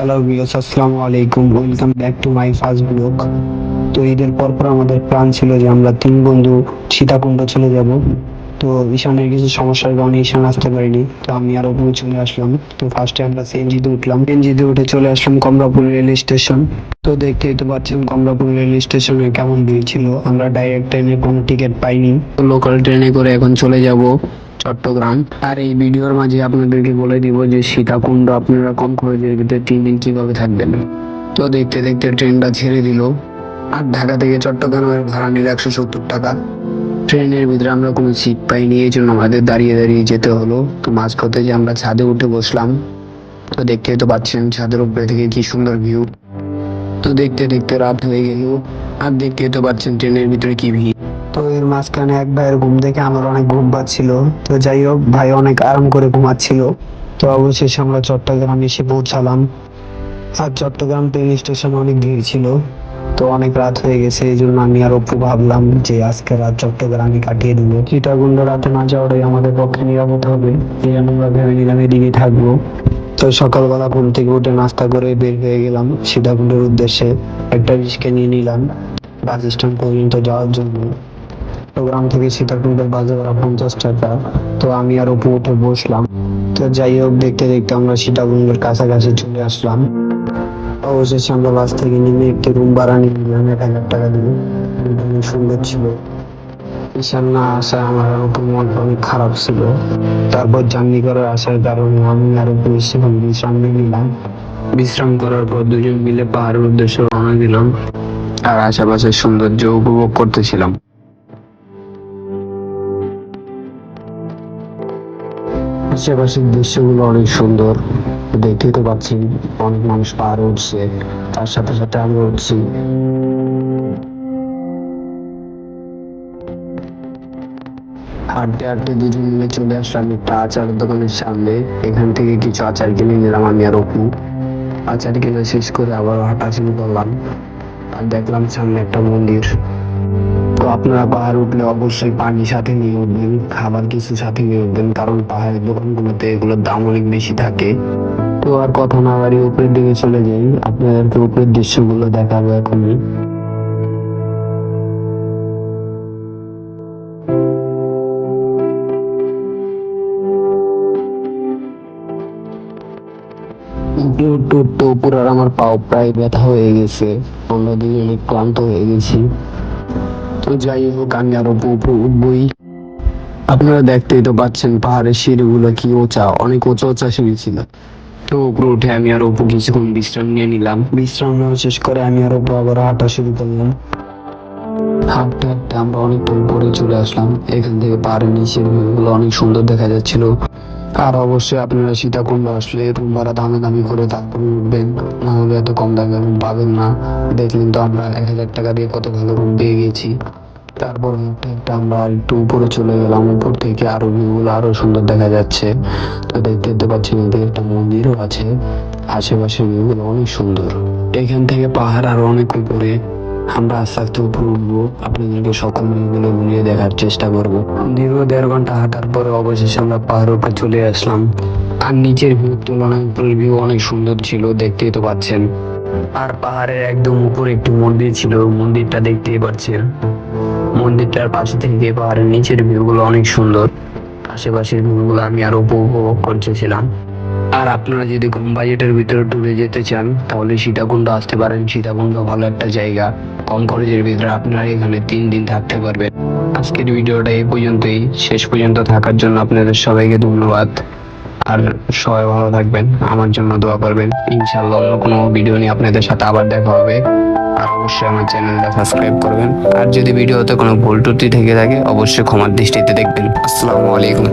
Views আসসালামু আলাইকুম। Welcome back to my first blog তো ঈদের পর পর আমাদের প্ল্যান ছিল যে আমরা তিন বন্ধু সীতাকুণ্ড চলে যাব। তো ঈশানের কিছু সমস্যার কারণে ঈশান আসতে পারিনি। তো আমি আর ওপরে চলে আসলাম। তো ফার্স্টে আমরা সিএনজিতে উঠলাম। সিএনজিতে উঠে চলে আসলাম কমলাপুর রেল স্টেশন। তো দেখতেই তো পাচ্ছেন কমলাপুর রেল স্টেশনে কেমন ভিড় ছিল। আমরা ডাইরেক্ট ট্রেনে কোনো টিকিট পাইনি। তো লোকাল ট্রেনে করে এখন চলে যাব। চট্টগ্রাম। আর এই ভিডিওর মাঝে আপনাদেরকে বলে দিব যে সীতাকুণ্ড আপনারা কম খরচের ভিতরে তিন দিন কীভাবে থাকবেন। তো দেখতে দেখতে ট্রেনটা ছেড়ে দিল। আর ঢাকা থেকে চট্টগ্রামের ভাড়া নিল একশো সত্তর টাকা। ট্রেনের ভিতরে আমরা কোনো সিট পাইনি, এই জন্য আমাদের দাঁড়িয়ে দাঁড়িয়ে যেতে হলো। তো মাঝপথে যে আমরা ছাদে উঠে বসলাম, তো দেখতেই তো পাচ্ছেন ছাদের উপরে থেকে কি সুন্দর ভিউ তো দেখতে দেখতে রাত হয়ে গেল, আর দেখতে তো পাচ্ছেন ট্রেনের ভিতরে কি ভিড়। তো এর মাঝখানে এক ভাইয়ের ঘুম দেখে আমার অনেক ঘুম পাচ্ছিল। তো যাই হোক, ভাই অনেক আরাম করে ঘুমাচ্ছিল। তো অবশেষে আমরা চট্টগ্রাম এসে পৌঁছালাম। আর চট্টগ্রাম ট্রেন স্টেশন অনেক ভিড় ছিল। তো অনেক রাত হয়ে গেছে, এই জন্য আমি আর অপু ভাবলাম যে আজকে রাত চট্টগ্রামে কাটিয়ে দেবো। সীতাকুণ্ড রাতে না যাওয়াটাই আমাদের পক্ষে নিরাপদ হবে। এই জন্য আমরা ভেবে নিলাম এদিকে থাকব। তো সকালবেলা ঘুম থেকে উঠে নাস্তা করে বের হয়ে গেলাম সীতাকুণ্ডের উদ্দেশ্যে। একটা রিস্কে নিয়ে নিলাম বাস স্ট্যান্ড পর্যন্ত যাওয়ার জন্য। প্রোগ্রাম থেকে সীতাকুণ্ডের বাজে ভাড়া পঞ্চাশ টাকা। তো আমি আর অপু উঠে বসলাম। তো যাই হোক, দেখতে দেখতে আমরা সীতাকুণ্ডের কাছাকাছি চলে আসলাম। অবশেষে আমরা বাস থেকে নেমে একটি রুম ভাড়া নিয়ে নিলাম, এক হাজার টাকা দিয়ে। সুন্দর ছিল। ঈশান না আসায় আমার অপুর মনটা অনেক খারাপ ছিল। তারপর জার্নি করার আসার কারণে আমি আর অপু সেখানে বিশ্রাম নিয়ে নিলাম। বিশ্রাম করার পর দুজন মিলে পাহাড়ের উদ্দেশ্যে রওনা দিলাম। আর আশেপাশের সৌন্দর্য উপভোগ করতেছিলাম। আশেপাশের দৃশ্যগুলো অনেক সুন্দর। দেখতেই তো পাচ্ছি অনেক মানুষ পাহাড়ে উঠছে তার সাথে সাথে আমরা উঠছি হাঁটতে হাঁটতে দুজন মিলে চলে আসলাম একটা আচারের দোকানের সামনে। এখান থেকে কিছু আচার কিনে নিলাম আমি আর অপু। আচার কিনে শেষ করে আবার হাঁটা শুরু করলাম। আর দেখলাম সামনে একটা মন্দির। তো আপনারা পাহাড় উঠলে অবশ্যই পানি সাথে নিয়ে উঠবেন, খাবার কিছু সাথে নিয়ে উঠবেন, কারণ পাহাড়ের দোকানগুলোতে এগুলোর দাম অনেক বেশি থাকে। তো আর কথা না বাড়িয়ে উপরের দিকে চলে যাই, আপনাদেরকে উপরের দৃশ্যগুলো দেখাবো উঠতে উঠতে উঠতে উপর আর আমার পাও প্রায় ব্যথা হয়ে গেছে। আমরা অনেক ক্লান্ত হয়ে গেছি। যাই হোক আমি আরও উঠবই আপনারা দেখতেই তো পাচ্ছেন পাহাড়ের সিঁড়িগুলো কি উঁচা অনেক উঁচা উঁচা সিঁড়ি ছিল। তো উপরে উঠে আমি আর কিছুক্ষণ বিশ্রাম নিয়ে নিলাম। বিশ্রাম নেওয়া শেষ করে আমি আর আবার হাঁটা শুরু করলাম। হাঁটতে হাঁটতে আমরা অনেকটা উপরে চলে আসলাম। এখান থেকে পাহাড়ের নিচের ভিউগুলো অনেক সুন্দর দেখা যাচ্ছিল। আর অবশ্যই আপনারা সীতাকুণ্ড আসলে রুম দামে দামি করে তারপরে উঠবেন। না হলে এত কম দামে পাবেন না। দেখলেন তো আমরা এক হাজার টাকা দিয়ে কত ভালো রুম পেয়ে গেছি। তারপর একটা আমরা একটু উপরে চলে গেলাম। উপর থেকে আরও ভিউগুলো আরও সুন্দর দেখা যাচ্ছে। তো দেখতে দেখতে পাচ্ছি একটা মন্দিরও আছে। আশেপাশে ভিউগুলো অনেক সুন্দর। এখান থেকে পাহাড় আরও অনেক উপরে। আমরা আস্তে আস্তে উপরে উঠবো। আপনাদেরকে সকল ভিউগুলো ঘুরিয়ে দেখার চেষ্টা করব। দীর্ঘ দেড় ঘণ্টা হাঁটার পরে অবশেষে আমরা পাহাড়ের উপরে চলে আসলাম। আর নিচের ভিউ তুলনায় উপরের ভিউ অনেক সুন্দর ছিল, দেখতেই তো পাচ্ছেন। আর পাহাড়ের একদম উপরে একটি মন্দির ছিল। মন্দিরটা দেখতেই পাচ্ছেন। মন্দিরটার পাশে থেকে পাহাড়ের নিচের ভিউগুলো অনেক সুন্দর। আশেপাশের ভিউগুলো আমি আরও উপভোগ করতেছিলাম। আর আপনারা যদি কম বাজেটের ভিতরে ট্যুরে যেতে চান, তাহলে সীতাকুণ্ড আসতে পারেন। সীতাকুণ্ড ভালো একটা জায়গা। কম খরচের ভিতরে আপনারা এখানে তিন দিন থাকতে পারবেন। আজকের ভিডিওটা এই পর্যন্তই। শেষ পর্যন্ত থাকার জন্য আপনাদের সবাইকে ধন্যবাদ। আর সবাই ভালো থাকবেন। আমার জন্য দোয়া করবেন। ইনশাল্লাহ অন্য কোনো ভিডিও নিয়ে আপনাদের সাথে আবার দেখা হবে। আর অবশ্যই আমার চ্যানেলটা সাবস্ক্রাইব করবেন। আর যদি ভিডিওতে কোনো ভুল ত্রুটি থেকে থাকে, অবশ্যই ক্ষমার দৃষ্টিতে দেখবেন। আসসালামু আলাইকুম।